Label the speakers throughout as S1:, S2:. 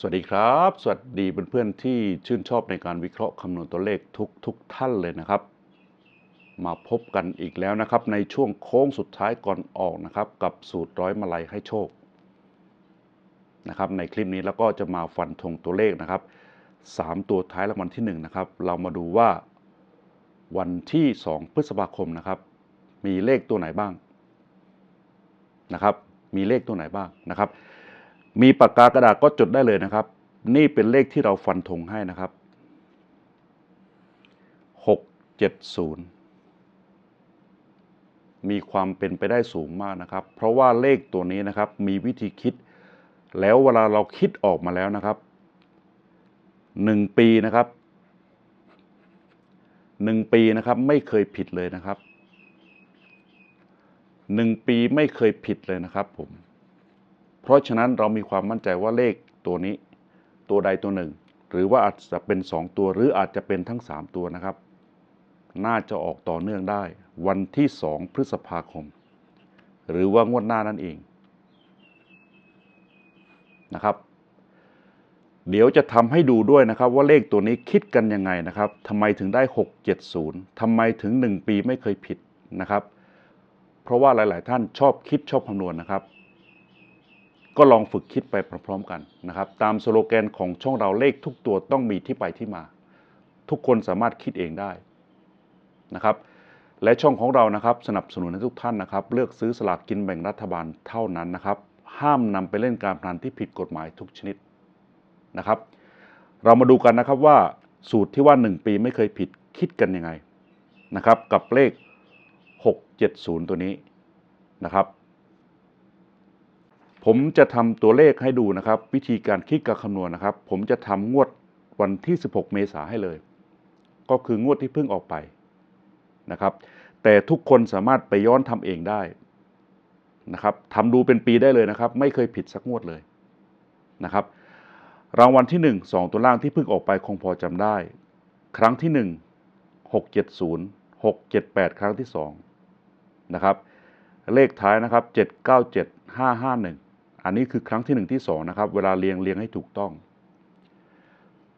S1: สวัสดีครับ สวัสดีเพื่อนๆที่ชื่นชอบในการวิเคราะห์คำนวณตัวเลขทุกทุกท่านเลยนะครับ มาพบกันอีกแล้วนะครับ ในช่วงโค้งสุดท้ายก่อนออกนะครับ กับสูตรร้อยมาลัยให้โชคนะครับ ในคลิปนี้แล้วก็จะมาฟันธงตัวเลขนะครับสามตัวท้ายรางวัลที่หนึ่งนะครับ เรามาดูว่าวันที่ 2 พฤษภาคมนะครับ มีเลขตัวไหนบ้างนะครับ มีเลขตัวไหนบ้างนะครับ มีปากกากระดาษก็จดได้เลยนะครับ นี่เป็นเลขที่เราฟันธงให้นะครับหกเจ็ดศูนย์มีความเป็นไปได้สูงมากนะครับ เพราะว่าเลขตัวนี้นะครับมีวิธีคิด แล้วเวลาเราคิดออกมาแล้วนะครับหนึ่งปีนะครับหนึ่งปีนะครับไม่เคยผิดเลยนะครับหนึ่งปีไม่เคยผิดเลยนะครับผม เพราะฉะนั้นเรามีความมั่นใจว่าเลขตัวนี้ตัวใดตัวหนึ่ง หรือว่าอาจจะเป็น 2 ตัวหรืออาจจะเป็นทั้ง 3 ตัวนะครับ น่าจะออกต่อเนื่องได้ วันที่ 2 พฤษภาคม หรือว่างวดหน้านั่นเองนะครับ เดี๋ยวจะทำให้ดูด้วยนะครับ ว่าเลขตัวนี้คิดกันยังไงนะครับทำไมถึงได้ 670ทำไมถึง 1 ปีไม่เคยผิดนะครับ เพราะว่าหลาย ๆ ท่านชอบคิดชอบคำนวณนะครับ ก็ลองฝึกคิดไปพร้อมๆกันนะครับ ตามสโลแกนของช่องเราเลขทุกตัวต้องมีที่ไปที่มา ทุกคนสามารถคิดเองได้นะครับ และช่องของเรานะครับสนับสนุนให้ทุกท่านนะครับ เลือกซื้อสลากกินแบ่งรัฐบาลเท่านั้นนะครับ ห้ามนำไปเล่นการพนันที่ผิดกฎหมายทุกชนิดนะครับ เรามาดูกันนะครับว่าสูตรที่ว่า 1 ปีไม่เคยผิดคิดกันยังไงนะครับ กับเลข 670 ตัวนี้นะครับ ผมจะทำตัวเลขให้ดูนะครับ วิธีการคิดการคำนวณนะครับ ผมจะทำงวดวันที่ 16 เมษาให้เลย ก็คืองวดที่เพิ่งออกไปนะครับ แต่ทุกคนสามารถไปย้อนทำเองได้นะครับทำดูเป็นปีได้เลยนะครับ ไม่เคยผิดสักงวดเลยนะครับ รางวัลที่ 1 2 ตัวล่างที่เพิ่งออกไปคงพอจำได้ ครั้งที่ 1 670 678 ครั้งที่2นะครับเลขท้ายนะครับ 797 551 อันนี้คือครั้งที่ 1 ที่2นะครับเวลาเรียงเรียงให้ถูกต้อง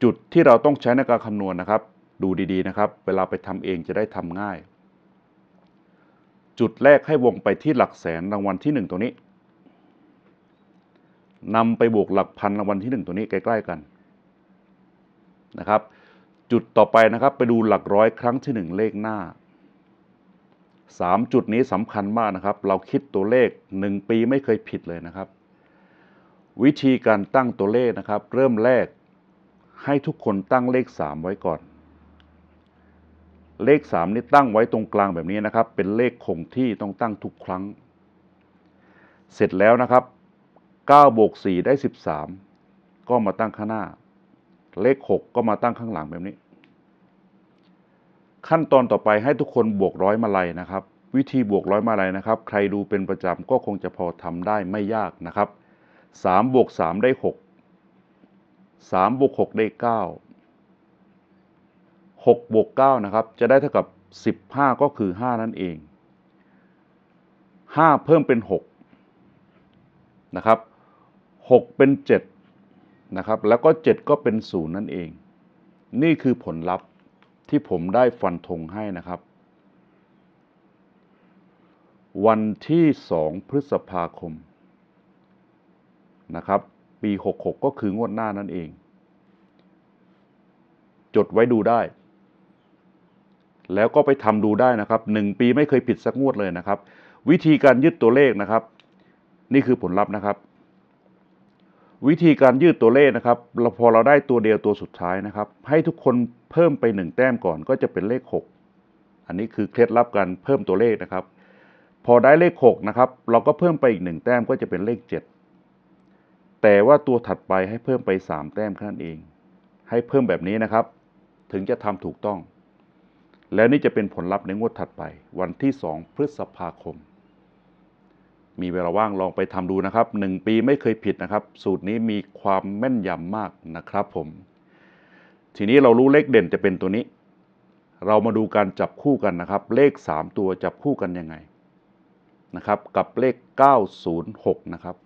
S1: จุดที่เราต้องใช้ในการคำนวณนะครับ ดูดีๆนะครับ เวลาไปทำเองจะได้ทำง่าย จุดแรกให้วงไปที่หลักแสนรางวัลที่ 1 ตัวนี้นำไปบวกหลักพันรางวัลที่ 1 ตัวนี้ใกล้ๆกันนะครับ จุดต่อไปนะครับไปดูหลักร้อยครั้งที่ 1 เลขหน้า 3 จุดนี้สำคัญมากนะครับ เราคิดตัวเลข 1 ปีไม่เคยผิดเลยนะครับ วิธีการตั้งตัวเลขนะครับ เริ่มแรกให้ทุกคนตั้งเลข 3 ไว้ก่อน เลข 3 นี่ตั้งไว้ตรงกลางแบบนี้นะครับ เป็นเลขคงที่ต้องตั้งทุกครั้ง เสร็จแล้วนะครับ9บวก4ได้ 13 ก็มาตั้งข้างหน้า เลข 6 ก็มาตั้งข้างหลังแบบนี้ ขั้นตอนต่อไปให้ทุกคนบวกร้อยมาลัยนะครับ วิธีบวกร้อยมาลัยนะครับ ใครดูเป็นประจำก็คงจะพอทำได้ไม่ยากนะครับ 3บวก3 ได้ 6 3บวก6ได้ 9 6บวก9นะครับ จะได้เท่ากับ 15 ก็คือ 5 นั่นเอง 5 เพิ่มเป็น 6 นะครับ 6 เป็น 7 นะครับ แล้วก็ 7 ก็เป็น 0 นั่นเอง นี่คือผลลัพธ์ที่ผมได้ฟันธงให้นะครับวันที่ 2 พฤษภาคม นะครับปี 66 ก็คืองวดหน้านั่นเอง จดไว้ดูได้ แล้วก็ไปทำดูได้นะครับ 1 ปีไม่เคยผิดสักงวดเลยนะครับ วิธีการยึดตัวเลขนะครับ นี่คือผลลัพธ์นะครับ วิธีการยืดตัวเลขนะครับเราพอเราได้ตัวเดียวตัวสุดท้ายนะครับ ให้ทุกคนเพิ่มไปหนึ่งแต้มก่อนก็จะเป็นเลข 6 อันนี้คือเคล็ดลับการเพิ่มตัวเลขนะครับ พอได้เลข 6 นะครับ เราก็เพิ่มไปอีกหนึ่งแต้มก็จะเป็นเลข 7 แต่ว่าตัวถัดไปให้เพิ่มไป 3 แต้มแค่นั้นเอง ให้เพิ่มแบบนี้นะครับ ถึงจะทำถูกต้อง แล้วนี่จะเป็นผลลัพธ์ในงวดถัดไป วันที่ 2 พฤษภาคม มีเวลาว่างลองไปทำดูนะครับ 1 ปีไม่เคยผิดนะครับ สูตรนี้มีความแม่นยำมากนะครับผม ทีนี้เรารู้เลขเด่นจะเป็นตัวนี้ เรามาดูการจับคู่กันนะครับ เลข 3 ตัวจับคู่กันยังไงนะครับ กับเลข 906 นะครับ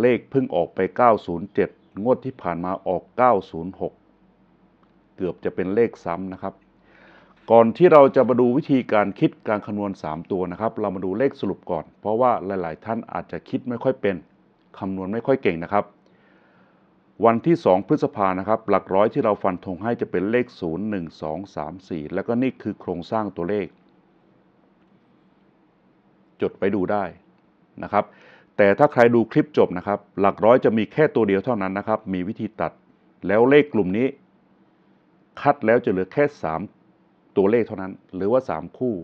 S1: เลขเพิ่งออกไป 907 งวดที่ผ่านมาออก 906 เกือบจะเป็นเลขซ้ำนะครับ ก่อนที่เราจะมาดูวิธีการคิดการคำนวณ 3 ตัวนะครับ เรามาดูเลขสรุปก่อน เพราะว่าหลาย ๆ ท่านอาจจะคิดไม่ค่อยเป็นคำนวณไม่ค่อยเก่งนะครับ วันที่ 2 พฤษภานะครับ หลักร้อยที่เราฟันธงให้จะเป็นเลข 0 1 2 3 4 แล้วก็นี่คือโครงสร้างตัวเลข จดไปดูได้นะครับ แต่ถ้าใครดูคลิปจบนะครับ หลักร้อยจะมีแค่ตัวเดียวเท่านั้นนะครับ มีวิธีตัด แล้วเลขกลุ่มนี้ คัดแล้วจะเหลือแค่ 3 ตัวเลขเท่านั้น หรือว่า 3 คู่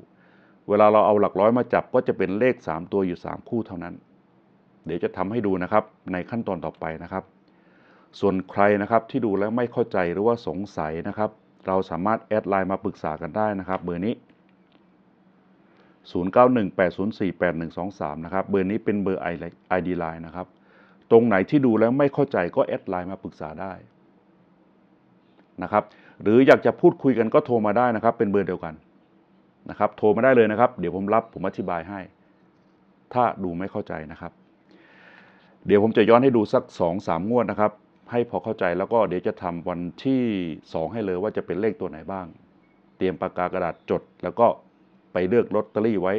S1: เวลาเราเอาหลักร้อยมาจับก็จะเป็นเลข 3 ตัวอยู่ 3 คู่เท่านั้น เดี๋ยวจะทำให้ดูนะครับในขั้นตอนต่อไปนะครับ ส่วนใครนะครับที่ดูแล้วไม่เข้าใจหรือว่าสงสัยนะครับ เราสามารถแอดไลน์มาปรึกษากันได้นะครับ เบอร์นี้ 0918048123 นะครับ เบอร์นี้เป็นเบอร์ ID Line นะครับ ตรงไหนที่ดูแล้วไม่เข้าใจก็แอดไลน์มาปรึกษาได้นะครับ หรืออยากจะพูดคุยกันก็โทรมาได้นะครับ เป็นเบอร์เดียวกันนะครับ โทรมาได้เลยนะครับ เดี๋ยวผมรับผมอธิบายให้ ถ้าดูไม่เข้าใจนะครับ เดี๋ยวผมจะย้อนให้ดูสัก2อสามงวดนะครับ ให้พอเข้าใจแล้วก็เดี๋ยวจะทำวันที่ 2 ให้เลยว่าจะเป็นเลขตัวไหนบ้าง เตรียมปากกากระดาษจดแล้วก็ ไปเลือกลอตเตอรี่ไว้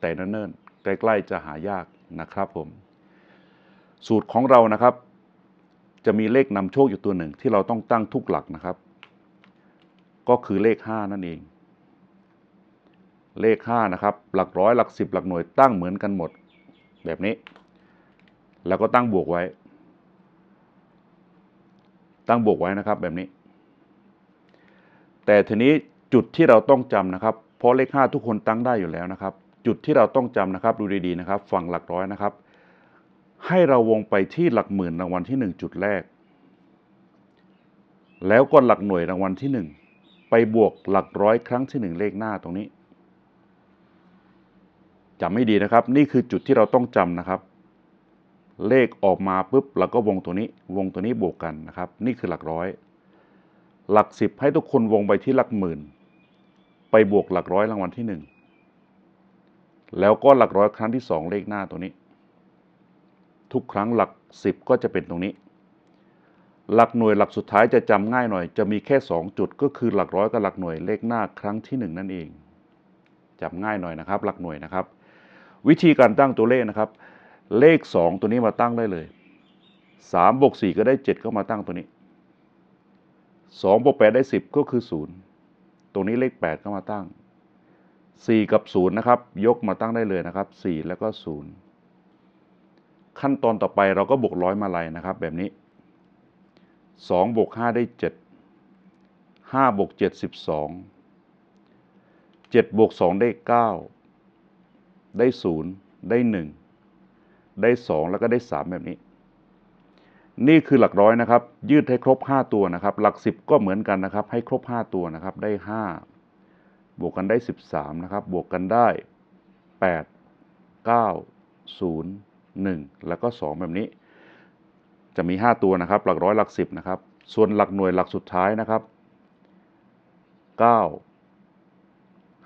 S1: แต่เนิ่นๆใกล้ๆจะหายากนะครับผม สูตรของเรานะครับ จะมีเลขนำโชคอยู่ตัวหนึ่งที่เราต้องตั้งทุกหลักนะครับ ก็คือเลข 5 นั่นเอง เลข 5 นะครับ หลักร้อยหลักสิบหลักหน่วยตั้งเหมือนกันหมด แบบนี้ แล้วก็ตั้งบวกไว้ ตั้งบวกไว้นะครับแบบนี้ แต่ทีนี้จุดที่เราต้องจำนะครับ เพราะเลข 5 ทุกคนตั้งได้อยู่แล้วนะครับ จุดที่เราต้องจำนะครับดูดีๆนะครับ ฝั่งหลักร้อยนะครับ ให้เราวงไปที่หลักหมื่นรางวัลที่ 1 จุดแรก แล้วก็หลักหน่วยรางวัลที่ 1 ไปบวกหลักร้อยครั้งที่ 1 เลขหน้าตรงนี้จำไม่ดีนะครับ นี่คือจุดที่เราต้องจำนะครับ เลขออกมาปุ๊บเราก็วงตัวนี้ วงตัวนี้บวกกันนะครับ นี่คือหลักร้อย หลักสิบให้ทุกคนวงไปที่หลักหมื่น ไปบวกหลักร้อยรางวัลที่หนึ่งแล้วก็หลักร้อยครั้งที่สองเลขหน้าตัวนี้ ทุกครั้งหลักสิบก็จะเป็นตรงนี้ หลักหน่วยหลักสุดท้ายจะจำง่ายหน่อย จะมีแค่สองจุดก็คือหลักร้อยกับหลักหน่วยเลขหน้าครั้งที่หนึ่งนั่นเองจำง่ายหน่อยนะครับ หลักหน่วยนะครับ วิธีการตั้งตัวเลขนะครับ เลขสองตัวนี้มาตั้งได้เลยสามบวกสี่ก็ได้เจ็ดก็มาตั้งตัวนี้สองบวกแปดได้สิบก็คือศูนย์ ตรงนี้เลขแปดก็มาตั้งสี่กับศูนย์นะครับ ยกมาตั้งได้เลยนะครับสี่แล้วก็ศูนย์ขั้นตอนต่อไปเราก็บวกร้อยมาลัยนะครับ แบบนี้สองบวกห้าได้เจ็ดห้าบวกเจ็ดสิบสองเจ็ดบวกสองได้เก้าได้ศูนย์ได้หนึ่งได้สองแล้วก็ได้สามแบบนี้ นี่คือหลักร้อยนะครับ ยืดให้ครบ 5 ตัวนะครับ หลัก 10 ก็เหมือนกันนะครับ ให้ครบ 5 ตัวนะครับ ได้ 5 บวกกันได้ 13 นะครับ บวกกันได้ 8 9 0 1 แล้วก็ 2 แบบนี้ จะมี 5 ตัวนะครับ หลักร้อยหลัก 10 นะครับ ส่วนหลักหน่วยหลักสุดท้ายนะครับ 9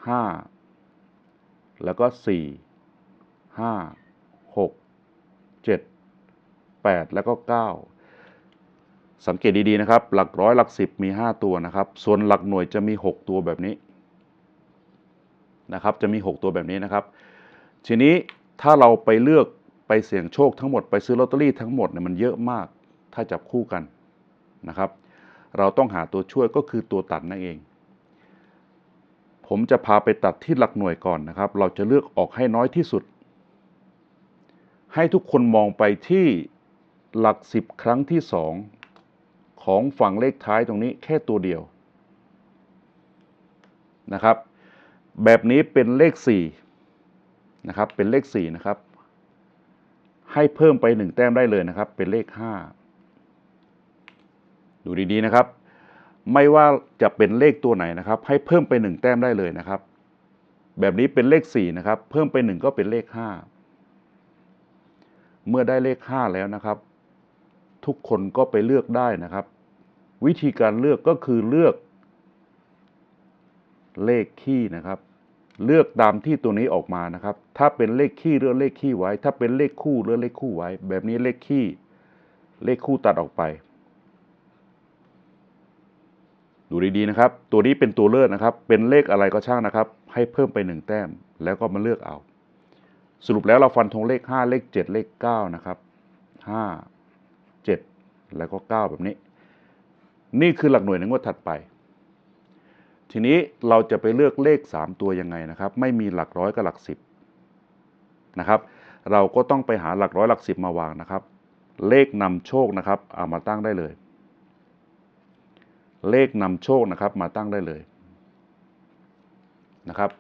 S1: 5 แล้วก็ 4 5 6 7 8 แล้วก็ 9 สังเกตดีๆนะครับ หลักร้อยหลักสิบมี 5 ตัวนะครับ ส่วนหลักหน่วยจะมี 6 ตัวแบบนี้นะครับ จะมี 6 ตัวแบบนี้นะครับ ทีนี้ถ้าเราไปเลือกไปเสี่ยงโชคทั้งหมดไปซื้อลอตเตอรี่ทั้งหมดเนี่ยมันเยอะมาก ถ้าจับคู่กันนะครับ เราต้องหาตัวช่วยก็คือตัวตัดนั่นเอง ผมจะพาไปตัดที่หลักหน่วยก่อนนะครับ เราจะเลือกออกให้น้อยที่สุด ให้ทุกคนมองไปที่ หลักสิบครั้งที่สองของฝั่งเลขท้ายตรงนี้แค่ตัวเดียวนะครับ แบบนี้เป็นเลขสี่นะครับ เป็นเลขสี่นะครับ ให้เพิ่มไปหนึ่งแต้มได้เลยนะครับ เป็นเลขห้าดูดีๆนะครับ ไม่ว่าจะเป็นเลขตัวไหนนะครับ ให้เพิ่มไปหนึ่งแต้มได้เลยนะครับ แบบนี้เป็นเลขสี่นะครับ เพิ่มไปหนึ่งก็เป็นเลขห้าเมื่อได้เลข 5 แล้วนะครับ ทุกคนก็ไปเลือกได้นะครับ วิธีการเลือกก็คือเลือก เลขขี้นะครับ เลือกตามที่ตัวนี้ออกมานะครับ ถ้าเป็นเลขขี้เลือกเลขขี้ไว้ ถ้าเป็นเลขคู่เลือกเลขคู่ไว้ แบบนี้เลขขี้เลขคู่ตัดออกไป ดูดีๆนะครับ ตัวนี้เป็นตัวเลือกนะครับ เป็นเลขอะไรก็ช่างนะครับ ให้เพิ่มไปหนึ่งแต้ม แล้วก็มาเลือกเอา สรุปแล้วเราฟันธงเลขห้าเลขเจ็ดเลขเก้านะครับห้าเจ็ดแล้วก็เก้าแบบนี้ นี่คือหลักหน่วยในงวดถัดไป ทีนี้เราจะไปเลือกเลข 3 ตัวยังไงนะครับ ไม่มีหลักร้อยกับหลักสิบนะครับเราก็ต้องไปหาหลักร้อยหลักสิบมาวางนะครับ เลขนำโชคนะครับเอามาตั้งได้เลย เลขนำโชคนะครับมาตั้งได้เลยนะครับ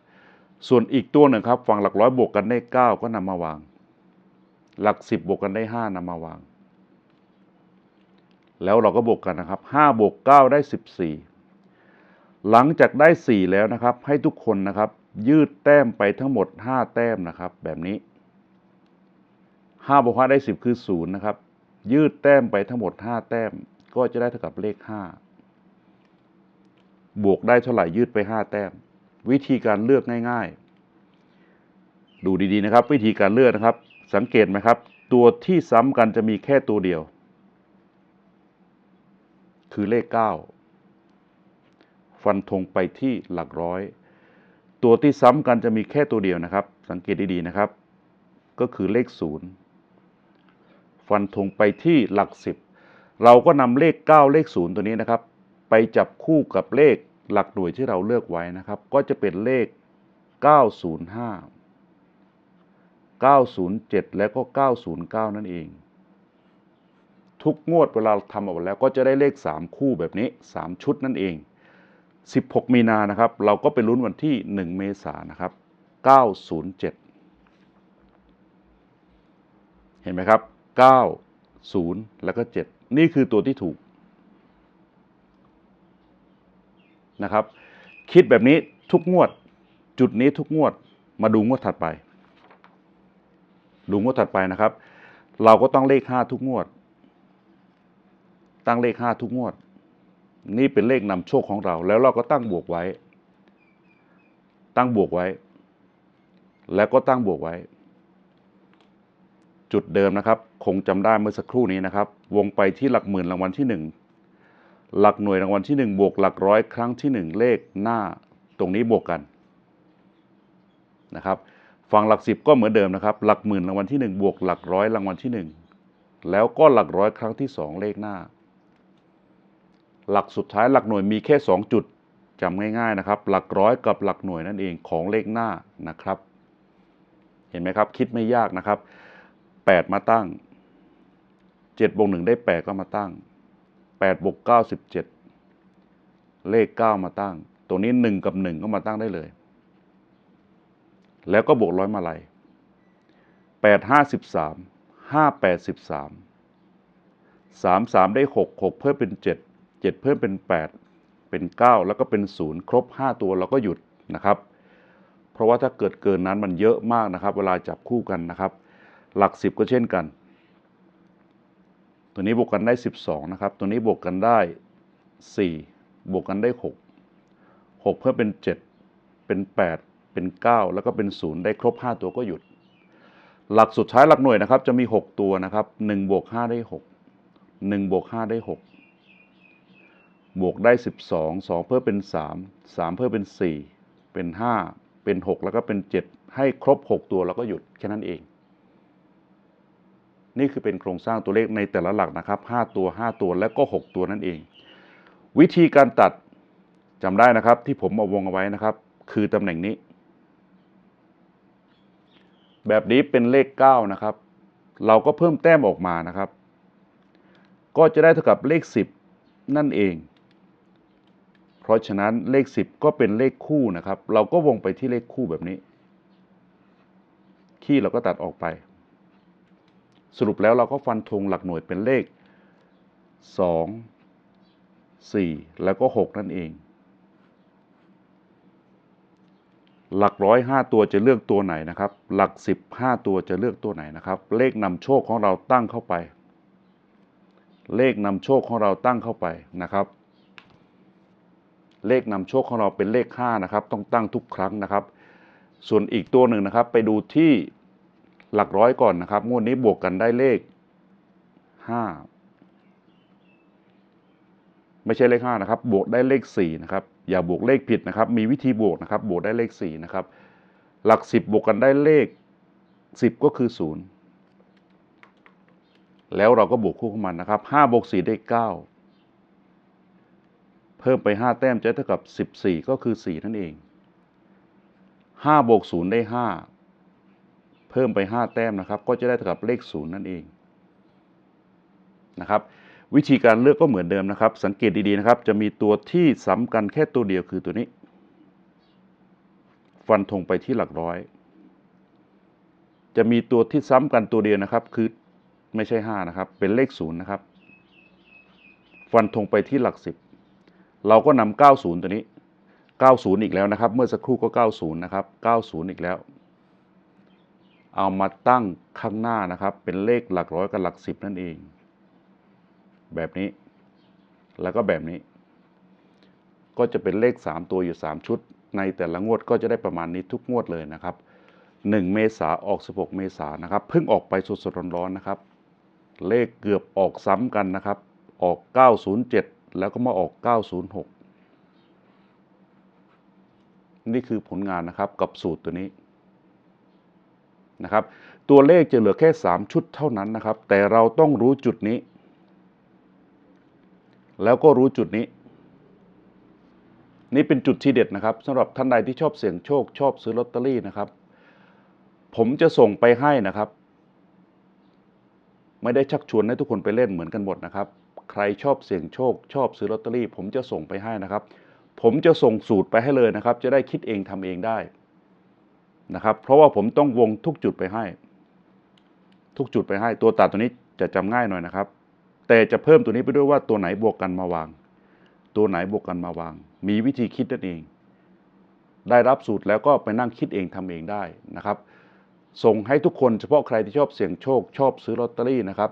S1: ส่วนอีกตัวหนึ่งครับฝั่งหลักร้อยบวกกันได้ 9 ก็นำมาวาง หลัก 10 บวกกันได้ 5นำมาวาง แล้วเราก็บวกกันนะครับ5บวก9ได้ 14 หลังจากได้ 4 แล้วนะครับ ให้ทุกคนนะครับ ยืดแต้มไปทั้งหมด 5 แต้มนะครับ แบบนี้5บวก5ได้ 10 คือ0นะครับ ยืดแต้มไปทั้งหมด 5 แต้ม ก็จะได้เท่ากับเลข 5 บวกได้เท่าไหร่ยืดไป 5 แต้ม วิธีการเลือกง่าย ๆ ดูดีๆนะครับ วิธีการเลือกนะครับ สังเกตไหมครับ ตัวที่ซ้ำกันจะมีแค่ตัวเดียว คือเลข 9 ฟันธงไปที่หลักร้อย ตัวที่ซ้ำกันจะมีแค่ตัวเดียวนะครับ สังเกตดีๆนะครับ ก็คือเลข 0 ฟันธงไปที่หลัก 10 เราก็นำเลข 9 เลข 0 ตัวนี้นะครับ ไปจับคู่กับเลขหลักหน่วยที่เราเลือกไว้นะครับ ก็จะเป็นเลข 905 907 และก็ 909 นั่นเอง ทุกงวดเวลาทำออกมาแล้วก็จะได้เลข 3 คู่แบบนี้ 3 ชุดนั่นเอง 16 มีนานะครับ เราก็ไปลุ้นวันที่ 1 เมษายนนะครับ 907 เห็นไหมครับ 9 0 แล้วก็ 7 นี่คือตัวที่ถูกนะครับ คิดแบบนี้ทุกงวด จุดนี้ทุกงวด มาดูงวดถัดไป ดูงวดถัดไปนะครับ เราก็ต้องเลข 5 ทุกงวด ตั้งเลข5ทุกงวด นี่เป็นเลขนำโชคของเรา แล้วเราก็ตั้งบวกไว้ ตั้งบวกไว้ แล้วก็ตั้งบวกไว้ จุดเดิมนะครับ คงจำได้เมื่อสักครู่นี้นะครับ วงไปที่หลักหมื่นรางวัลที่1หลักหน่วยรางวัลที่1บวกหลักร้อยครั้งที่1เลขหน้าตรงนี้บวกกันนะครับฝั่งหลักสิบก็เหมือนเดิมนะครับ หลักหมื่นรางวัลที่ 1 บวกหลักร้อยรางวัลที่ 1 แล้วก็หลักร้อยครั้งที่ 2 เลขหน้า หลักสุดท้ายหลักหน่วยมีแค่ 2 จุดจำง่ายๆนะครับ หลักร้อยกับหลักหน่วยนั่นเองของเลขหน้านะครับ เห็นไหมครับ คิดไม่ยากนะครับ 8 มาตั้ง7บวก1ได้ 8 ก็มาตั้ง8บวก9 17 เลข 9 มาตั้งตรงนี้ 1 กับ 1 ก็มาตั้งได้เลย แล้วก็บวกร้อยมาลัย8 5 13 5 8 13 3 3 ได้ 6 6 เพิ่มเป็น 7 7 เพิ่มเป็น 8 เป็น 9 แล้วก็เป็น 0 ครบ 5 ตัวเราก็หยุดนะครับ เพราะว่าถ้าเกิดเกินนั้นมันเยอะมากนะครับ เวลาจับคู่กันนะครับ หลัก 10 ก็เช่นกัน ตัวนี้บวกกันได้ 12 นะครับ ตัวนี้บวกกันได้ 4 บวกกันได้ 6 6 เพิ่มเป็น 7 เป็น 8 เป็น 9 แล้วก็เป็น 0 ได้ครบ 5 ตัวก็หยุด หลักสุดท้ายหลักหน่วยนะครับจะมี 6 ตัวนะครับ1บวก5ได้ 6 1บวก5ได้ 6 บวกได้ 12 2 เพิ่มเป็น 3 3 เพิ่มเป็น 4 เป็น 5 เป็น 6 แล้วก็เป็น 7 ให้ครบ 6 ตัวแล้วก็หยุดแค่นั้นเอง นี่คือเป็นโครงสร้างตัวเลขในแต่ละหลักนะครับ 5 ตัว 5 ตัวและก็ 6 ตัวนั่นเอง วิธีการตัดจำได้นะครับที่ผมเอาวงเอาไว้นะครับ คือตำแหน่งนี้ แบบนี้เป็นเลข 9 นะครับ เราก็เพิ่มแต้มออกมานะครับ ก็จะได้เท่ากับเลข 10 นั่นเอง ราะฉะนั้นเลข 10 ก็เป็นเลขคู่นะครับ เราก็วงไปที่เลขคู่แบบนี้ ขี้เราก็ตัดออกไป สรุปแล้วเราก็ฟันธงหลักหน่วยเป็นเลข 2 4 แล้วก็ 6 นั่นเอง หลักร้อยห้าตัวจะเลือกตัวไหนนะครับ หลักสิบห้าตัวจะเลือกตัวไหนนะครับ เลขนำโชคของเราตั้งเข้าไป เลขนำโชคของเราตั้งเข้าไปนะครับ เลขนำโชคของเราเป็นเลขห้านะครับ ต้องตั้งทุกครั้งนะครับ ส่วนอีกตัวหนึ่งนะครับ ไปดูที่หลักร้อยก่อนนะครับงวดนี้บวกกันได้เลขห้าไม่ใช่เลขห้านะครับ บวกได้เลขสี่นะครับ อย่าบวกเลขผิดนะครับ มีวิธีบวกนะครับ บวกได้เลขสี่นะครับ หลักสิบบวกกันได้เลขสิบก็คือศูนย์แล้วเราก็บวกคู่ของมันนะครับห้าบวกสี่ได้เก้า เพิ่มไปห้าแต้มจะเท่ากับสิบสี่ก็คือสี่นั่นเองห้าบวกศูนย์ได้ห้าเพิ่มไปห้าแต้มนะครับ ก็จะได้เท่ากับเลขศูนย์นั่นเองนะครับวิธีการเลือกก็เหมือนเดิมนะครับ สังเกตดีๆนะครับ จะมีตัวที่ซ้ำกันแค่ตัวเดียวคือตัวนี้ ฟันธงไปที่หลักร้อย จะมีตัวที่ซ้ำกันตัวเดียวนะครับ คือไม่ใช่ห้านะครับ เป็นเลขศูนย์นะครับ ฟันธงไปที่หลักสิบ เราก็นำเก้าศูนย์ตัวนี้เก้าศูนย์อีกแล้วนะครับ เมื่อสักครู่ก็เก้าศูนะครับเก้าศูนย์อีกแล้ว เอามาตั้งข้างหน้านะครับ เป็นเลขหลักร้อยกับหลักสิบนั่นเอง แบบนี้ แล้วก็แบบนี้ ก็จะเป็นเลข 3 ตัวอยู่ 3 ชุด ในแต่ละงวดก็จะได้ประมาณนี้ทุกงวดเลยนะครับ 1 เมษาออก 16 เมษานะครับ เพิ่งออกไปสดๆร้อนๆนะครับ เลขเกือบออกซ้ำกันนะครับ ออก 907 แล้วก็มาออก 906 นี่คือผลงานนะครับกับสูตรตัวนี้นะครับ ตัวเลขจะเหลือแค่ 3 ชุดเท่านั้นนะครับ แต่เราต้องรู้จุดนี้ แล้วก็รู้จุดนี้ นี่เป็นจุดที่เด็ดนะครับสำหรับท่านใดที่ชอบเสี่ยงโชค ชอบซื้อลอตเตอรี่นะครับ ผมจะส่งไปให้นะครับ ไม่ได้ชักชวนให้ทุกคนไปเล่นเหมือนกันหมดนะครับ ใครชอบเสี่ยงโชค ชอบซื้อลอตเตอรี่ ผมจะส่งไปให้นะครับ ผมจะส่งสูตรไปให้เลยนะครับ จะได้คิดเองทำเองได้นะครับ เพราะว่าผมต้องวงทุกจุดไปให้ ทุกจุดไปให้ ตัวตัดตัวนี้จะจำง่ายหน่อยนะครับ แต่จะเพิ่มตัวนี้ไปด้วยว่าตัวไหนบวกกันมาวาง ตัวไหนบวกกันมาวาง มีวิธีคิดนั่นเอง ได้รับสูตรแล้วก็ไปนั่งคิดเองทำเองได้นะครับ ส่งให้ทุกคนเฉพาะใครที่ชอบเสี่ยงโชค ชอบซื้อลอตเตอรี่นะครับ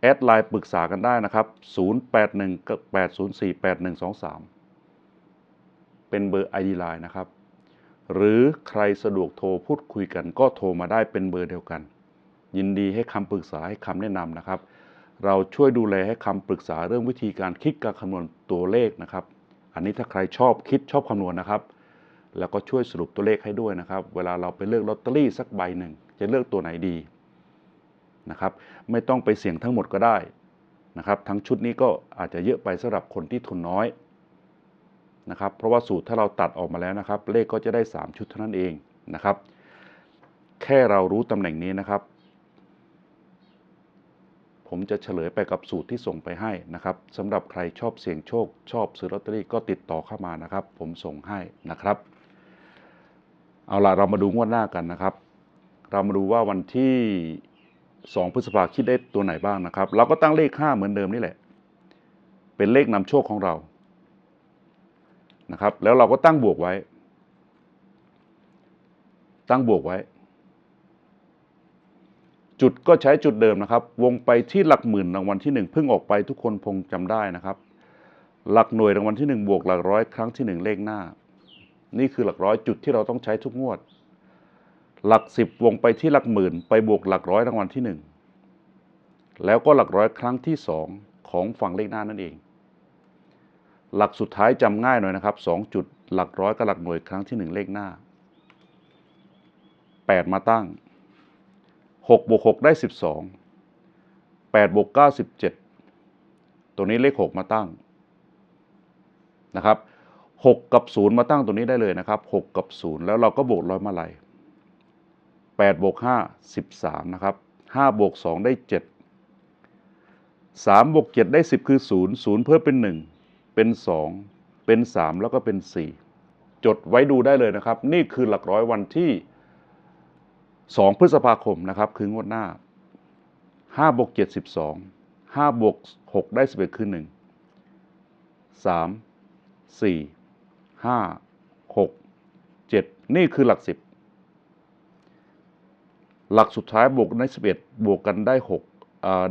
S1: แอดไลน์ปรึกษากันได้นะครับ 0818048123 เป็นเบอร์ ID ไลน์นะครับ หรือใครสะดวกโทรพูดคุยกันก็โทรมาได้เป็นเบอร์เดียวกัน ยินดีให้คำปรึกษาให้คำแนะนำนะครับ เราช่วยดูแลให้คำปรึกษาเรื่องวิธีการคิดการคำนวณตัวเลขนะครับ อันนี้ถ้าใครชอบคิดชอบคำนวณนะครับ แล้วก็ช่วยสรุปตัวเลขให้ด้วยนะครับ เวลาเราไปเลือกลอตเตอรี่สักใบหนึ่งจะเลือกตัวไหนดี นะครับ ไม่ต้องไปเสี่ยงทั้งหมดก็ได้นะครับทั้งชุดนี้ก็อาจจะเยอะไปสำหรับคนที่ทุนน้อยนะครับ เพราะว่าสูตรถ้าเราตัดออกมาแล้วนะครับ เลขก็จะได้ 3 ชุดเท่านั้นเองนะครับ แค่เรารู้ตำแหน่งนี้นะครับ ผมจะเฉลยไปกับสูตรที่ส่งไปให้นะครับสำหรับใครชอบเสี่ยงโชค ชอบซื้อลอตเตอรี่ก็ติดต่อเข้ามานะครับ ผมส่งให้นะครับ เอาล่ะเรามาดูงวดหน้ากันนะครับ เรามาดูว่าวันที่ 2 พฤษภาคิดได้ตัวไหนบ้างนะครับ เราก็ตั้งเลข 5 เหมือนเดิมนี่แหละ เป็นเลขนำโชคของเรานะครับ แล้วเราก็ตั้งบวกไว้ ตั้งบวกไว้ จุดก็ใช้จุดเดิมนะครับ วงไปที่หลักหมื่นรางวัลที่หนึ่งเพิ่งออกไปทุกคนคงจำได้นะครับ หลักหน่วยรางวัลที่หนึ่งบวกหลักร้อยครั้งที่หนึ่งเลขหน้า นี่คือหลักร้อยจุดที่เราต้องใช้ทุกงวด หลักสิบวงไปที่หลักหมื่น ไปบวกหลักร้อยรางวัลที่หนึ่งแล้วก็หลักร้อยครั้งที่สองของฝั่งเลขหน้านั่นเอง หลักสุดท้ายจำง่ายหน่อยนะครับสองจุดหลักร้อยกับหลักหน่วยครั้งที่หนึ่งเลขหน้าแปดมาตั้งหกบวกหกได้สิบสองแปดบวกเก้าสิบเจ็ดตัวนี้เลขหกมาตั้งนะครับหกกับศูนย์มาตั้งตัวนี้ได้เลยนะครับหกกับศูนย์แล้วเราก็บวกร้อยมาลัย แปดบวกห้าสิบสามนะครับห้าบวกสองได้เจ็ดสามบวกเจ็ดได้สิบคือศูนย์ศูนย์เพิ่มเป็นหนึ่งเป็นสองเป็นสามแล้วก็เป็นสี่จดไว้ดูได้เลยนะครับ นี่คือหลักร้อยวันที่สองพฤษภาคมนะครับ คืองวดหน้าห้าบวกเจ็ดสิบสองห้าบวกหกได้สิบเอ็ดคือหนึ่งสามสี่ห้าหกเจ็ดนี่คือหลักสิบ หลักสุดท้ายบวกได้สิบเอ็ดบวกกันได้หก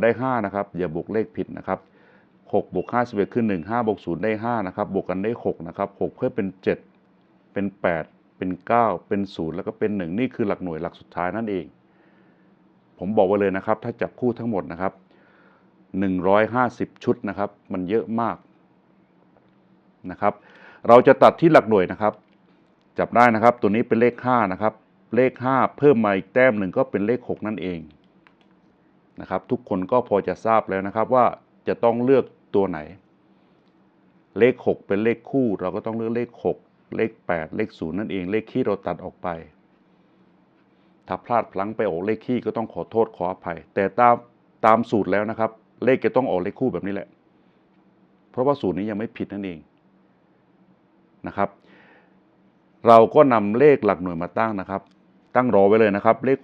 S1: ได้ห้านะครับ อย่าบวกเลขผิดนะครับหกบวกห้าสิบเอ็ดคือหนึ่งห้าบวกศูนย์ได้ห้านะครับบวกกันได้หกนะครับหกเพื่อเป็นเจ็ดเป็นแปดเป็น 9 เป็น 0 แล้วก็เป็น 1 นี่คือหลักหน่วยหลักสุดท้ายนั่นเอง ผมบอกไว้เลยนะครับ ถ้าจับคู่ทั้งหมดนะครับ 150 ชุดนะครับ มันเยอะมากนะครับ เราจะตัดที่หลักหน่วยนะครับ จับได้นะครับ ตัวนี้เป็นเลข5นะครับ เลข 5 เพิ่มมาอีกแต้มหนึ่งก็เป็นเลข 6 นั่นเองนะครับ ทุกคนก็พอจะทราบแล้วนะครับว่าจะต้องเลือกตัวไหน เลข 6 เป็นเลขคู่ เราก็ต้องเลือกเลข 6 เลข 8 เลข 0 นั่นเอง เลขคี่เราตัดออกไป ถ้าพลาดพลั้งไปออกเลขคี่ก็ต้องขอโทษขออภัย แต่ตามตามสูตรแล้วนะครับ เลขจะต้องออกเลขคู่แบบนี้แหละ เพราะว่าสูตรนี้ยังไม่ผิดนั่นเองนะครับ เราก็นำเลขหลักหน่วยมาตั้งนะครับ ตั้งรอไว้เลยนะครับ เลข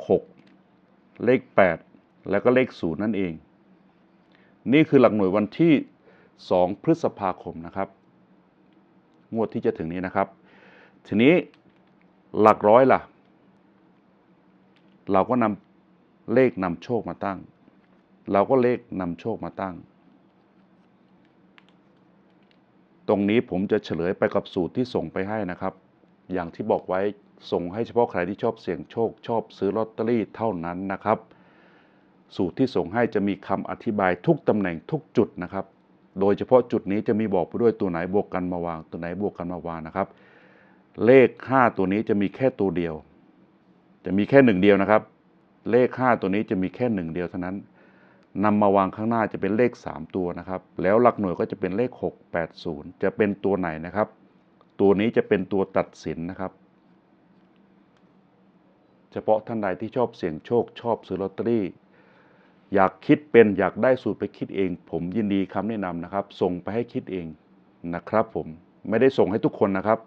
S1: 6 เลข 8 แล้วก็เลข 0 นั่นเอง นี่คือหลักหน่วยวันที่ 2 พฤษภาคมนะครับ งวดที่จะถึงนี้นะครับ ทีนี้หลักร้อยล่ะ เราก็นำเลขนำโชคมาตั้ง เราก็เลขนำโชคมาตั้ง ตรงนี้ผมจะเฉลยไปกับสูตรที่ส่งไปให้นะครับ อย่างที่บอกไว้ ส่งให้เฉพาะใครที่ชอบเสี่ยงโชค ชอบซื้อลอตเตอรี่เท่านั้นนะครับ สูตรที่ส่งให้จะมีคำอธิบายทุกตำแหน่งทุกจุดนะครับ โดยเฉพาะจุดนี้จะมีบอกไปด้วยตัวไหนบวกกันมาวาง ตัวไหนบวกกันมาวางนะครับ เลข 5 ตัวนี้จะมีแค่ตัวเดียว จะมีแค่หนึ่งเดียวนะครับ เลข 5 ตัวนี้จะมีแค่หนึ่งเดียวเท่านั้นนำมาวางข้างหน้าจะเป็นเลข 3 ตัวนะครับ แล้วหลักหน่วยก็จะเป็นเลข 6 8 0 จะเป็นตัวไหนนะครับ ตัวนี้จะเป็นตัวตัดสินนะครับ เฉพาะท่านใดที่ชอบเสี่ยงโชคชอบซื้อลอตเตอรี่ อยากคิดเป็นอยากได้สูตรไปคิดเอง ผมยินดีคำแนะนำนะครับ ส่งไปให้คิดเองนะครับผมไม่ได้ส่งให้ทุกคนนะครับ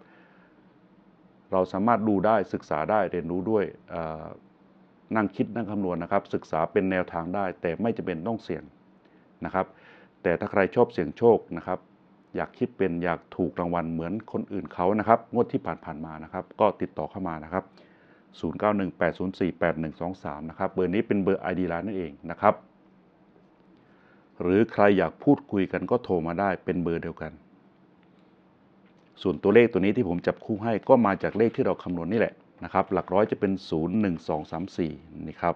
S1: เราสามารถดูได้ศึกษาได้เรียนรู้ด้วยนั่งคิดนั่งคำนวณนะครับ ศึกษาเป็นแนวทางได้ แต่ไม่จำเป็นต้องเสี่ยงนะครับ แต่ถ้าใครชอบเสี่ยงโชคนะครับ อยากคิดเป็นอยากถูกรางวัลเหมือนคนอื่นเขานะครับ งวดที่ผ่านๆมานะครับ ก็ติดต่อเข้ามานะครับ 0918048123 นะครับ เบอร์นี้เป็นเบอร์ ID ร้านนั่นเองนะครับ หรือใครอยากพูดคุยกันก็โทรมาได้เป็นเบอร์เดียวกัน ส่วนตัวเลขตัวนี้ที่ผมจับคู่ให้ก็มาจากเลขที่เราคำนวณนี่แหละนะครับ หลักร้อยจะเป็น 0 1 2 3 4นี่ครับ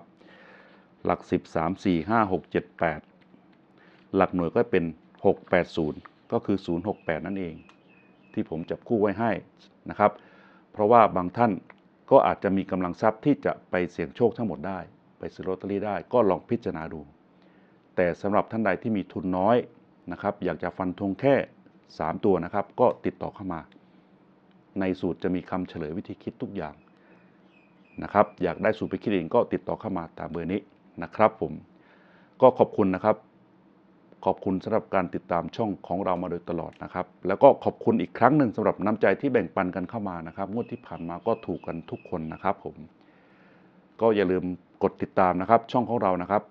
S1: หลัก 10 3 4 5 6 7 8 หลักหน่วยก็เป็น 6 8 0 ก็คือ 068 นั่นเอง ที่ผมจับคู่ไว้ให้นะครับ เพราะว่าบางท่าน ก็อาจจะมีกำลังทรัพย์ที่จะไปเสี่ยงโชคทั้งหมดได้ ไปซื้อลอตเตอรี่ได้ก็ลองพิจารณาดู แต่สำหรับท่านใดที่มีทุนน้อยนะครับ อยากจะฟันธงแค่ 3 ตัวนะครับ ก็ติดต่อเข้ามา ในสูตรจะมีคำเฉลยวิธีคิดทุกอย่างนะครับ อยากได้สูตรไปคิดเองก็ติดต่อเข้ามาตามเบอร์นี้นะครับ ผม ก็ขอบคุณนะครับ ขอบคุณสำหรับการติดตามช่องของเรามาโดยตลอดนะครับ แล้วก็ขอบคุณอีกครั้งหนึ่งสำหรับน้ำใจที่แบ่งปันกันเข้ามานะครับงวดที่ผ่านมาก็ถูกกันทุกคนนะครับผม ก็อย่าลืมกดติดตามนะครับ ช่องของเรานะครับ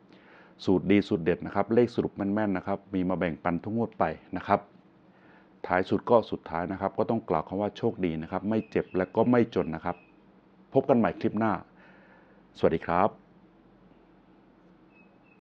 S1: สูตรดีสูตรเด็ดนะครับ เลขสรุปแม่นๆนะครับ มีมาแบ่งปันทุกงวดไปนะครับ ท้ายสุดก็สุดท้ายนะครับ ก็ต้องกล่าวคำว่าโชคดีนะครับ ไม่เจ็บและก็ไม่จนนะครับ พบกันใหม่คลิปหน้า สวัสดีครับ